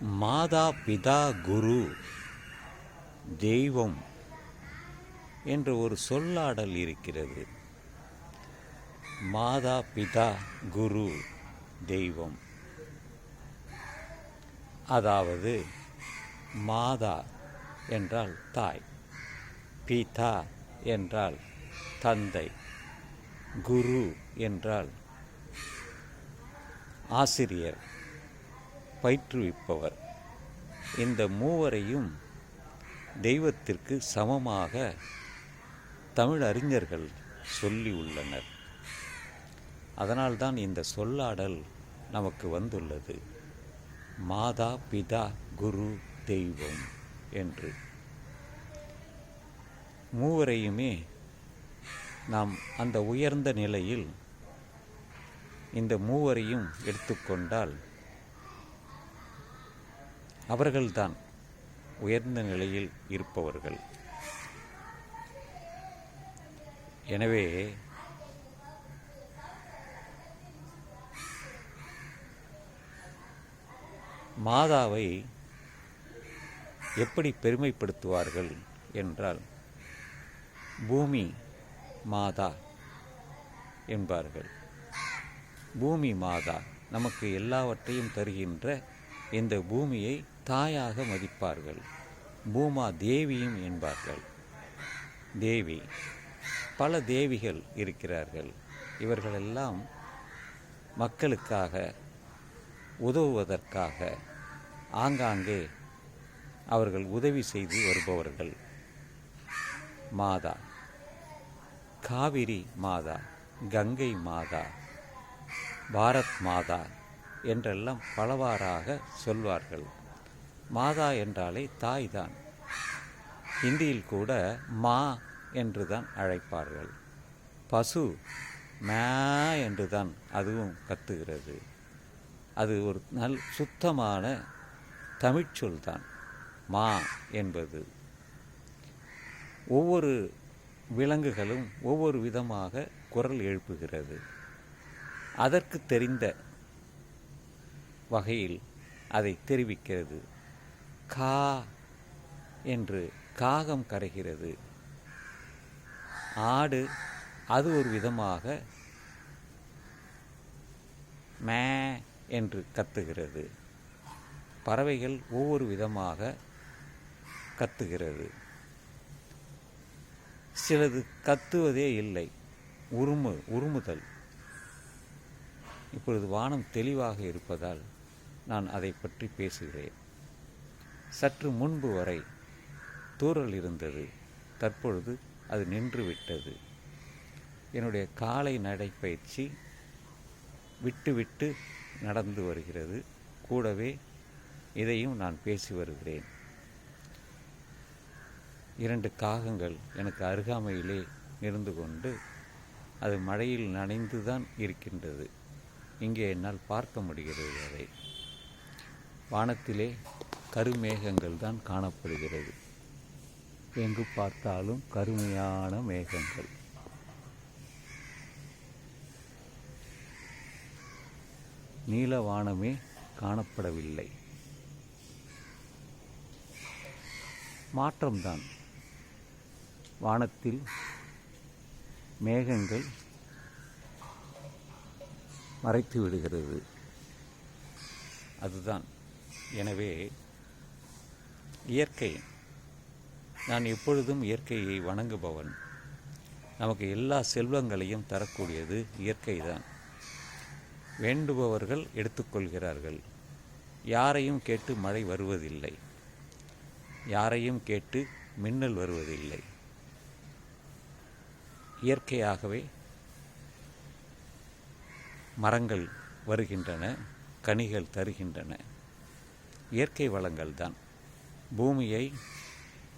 மாதா பிதா குரு தெய்வம் என்ற ஒரு சொல்லாடல் இருக்கிறது. மாதா பிதா குரு தெய்வம். அதாவது மாதா என்றால் தாய் பிதா என்றால் தந்தை குரு என்றால் ஆசிரியர். பயிற்றுவிப்பவர். இந்த மூவரையும் தெய்வத்திற்கு சமமாக தமிழ் அறிஞர்கள் சொல்லி உள்ளனர். அதனால்தான் இந்த சொல்லாடல் நமக்கு வந்துள்ளது. மாதா பிதா குரு தெய்வம் என்று. மூவரையுமே நாம் அந்த உயர்ந்த நிலையில் இந்த மூவரையும் எடுத்துக்கொண்டால் அவர்கள்தான் உயர்ந்த நிலையில் இருப்பவர்கள். எனவே மாதாவை எப்படி பெருமைப்படுத்துவார்கள் என்றால் பூமி மாதா என்பார்கள். பூமி மாதா நமக்கு எல்லாவற்றையும் தருகின்ற இந்த பூமியை தாயாக மதிப்பார்கள். பூமா தேவியும் என்பார்கள். தேவி. பல தேவிகள் இருக்கிறார்கள். இவர்களெல்லாம் மக்களுக்காக உதவுவதற்காக ஆங்காங்கே அவர்கள் உதவி செய்து வருபவர்கள். மாதா. காவிரி மாதா கங்கை மாதா பாரத் மாதா என்றெல்லாம் பலவாறாக சொல்வார்கள். மாதா என்றாலே தாய் தான் ஹிந்தியில் கூட மா என்று தான் அழைப்பார்கள். பசு மே என்று தான் அதுவும் கத்துகிறது. அது ஒரு நல் சுத்தமான தமிழ்ச்சொல் தான் மா என்பது. ஒவ்வொரு விலங்குகளும் ஒவ்வொரு விதமாக குரல் எழுப்புகிறது. அதற்கு தெரிந்த வகையில் அதை தெரிவிக்கிறது. கா என்று காகம் கரைகிறது. ஆடு அது ஒரு விதமாக மே என்று கத்துகிறது. பறவைகள் ஒவ்வொரு விதமாக கத்துகிறது. சிலது கத்துவதே இல்லை. உருமு உருமுதல் இப்பொழுது வானம் தெளிவாக இருப்பதால் நான் அதை பற்றி பேசுகிறேன். சற்று முன்பு வரை தூறல் இருந்தது. தற்பொழுது அது நின்று விட்டது. என்னுடைய காலை நடைப்பயிற்சி விட்டுவிட்டு நடந்து வருகிறது. கூடவே இதையும் நான் பேசி வருகிறேன். இரண்டு காகங்கள் எனக்கு அருகாமையிலே இருந்து கொண்டு அது மழையில் நனைந்து தான் இருக்கின்றது. இங்கே என்னால் பார்க்க முடிகிறது அதை. வானத்திலே கருமேகங்கள் தான் காணப்படுகிறது. எங்கு பார்த்தாலும் கருமையான மேகங்கள். நீல வானமே காணப்படவில்லை. மாற்றம்தான். வானத்தில் மேகங்கள் மறைத்து விடுகிறது. அதுதான். எனவே இயற்கை. நான் எப்பொழுதும் இயற்கையை வணங்குபவன். நமக்கு எல்லா செல்வங்களையும் தரக்கூடியது இயற்கை தான் வேண்டுபவர்கள் எடுத்துக்கொள்கிறார்கள். யாரையும் கேட்டு மழை வருவதில்லை. யாரையும் கேட்டு மின்னல் வருவதில்லை. இயற்கையாகவே மரங்கள் வருகின்றன கனிகள் தருகின்றன. இயற்கை வளங்கள் தான் பூமியை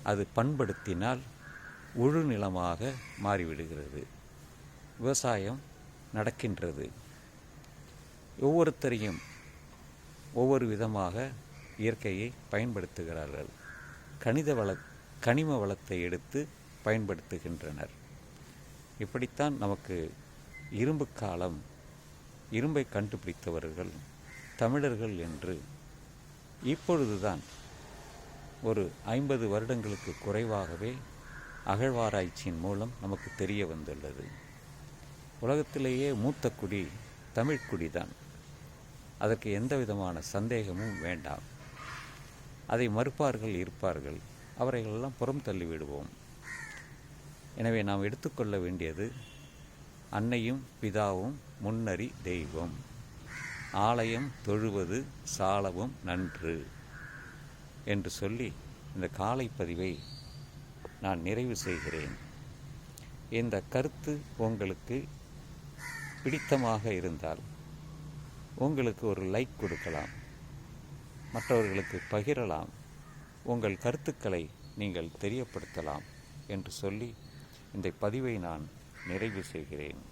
அது பண்படுத்தினால் உழு நிலமாக மாறிவிடுகிறது. விவசாயம் நடக்கின்றது. ஒவ்வொருத்தரையும் ஒவ்வொரு விதமாக இயற்கையை பயன்படுத்துகிறார்கள். கணித வள கனிம வளத்தை எடுத்து பயன்படுத்துகின்றனர். இப்படித்தான் நமக்கு இரும்பு காலம் இரும்பை கண்டுபிடித்தவர்கள் தமிழர்கள் என்று இப்பொழுதுதான் ஒரு ஐம்பது வருடங்களுக்கு குறைவாகவே அகழ்வாராய்ச்சியின் மூலம் நமக்கு தெரிய வந்துள்ளது. உலகத்திலேயே மூத்த குடி தமிழ்குடி தான் அதற்கு எந்த விதமான சந்தேகமும் வேண்டாம். அதை மறுப்பார்கள் இருப்பார்கள். அவரைகளெல்லாம் புறம் தள்ளிவிடுவோம். எனவே நாம் எடுத்துக்கொள்ள வேண்டியது அன்னையும் பிதாவும் முன்னறி தெய்வம். ஆலயம் தொழுவது சாலவும் நன்று. என்று சொல்லி இந்த காலை பதிவை நான் நிறைவு செய்கிறேன். இந்த கருத்து உங்களுக்கு பிடித்தமாக இருந்தால் உங்களுக்கு ஒரு லைக் கொடுக்கலாம். மற்றவர்களுக்கு பகிரலாம். உங்கள் கருத்துக்களை நீங்கள் தெரியப்படுத்தலாம் என்று சொல்லி இந்த பதிவை நான் நிறைவு செய்கிறேன்.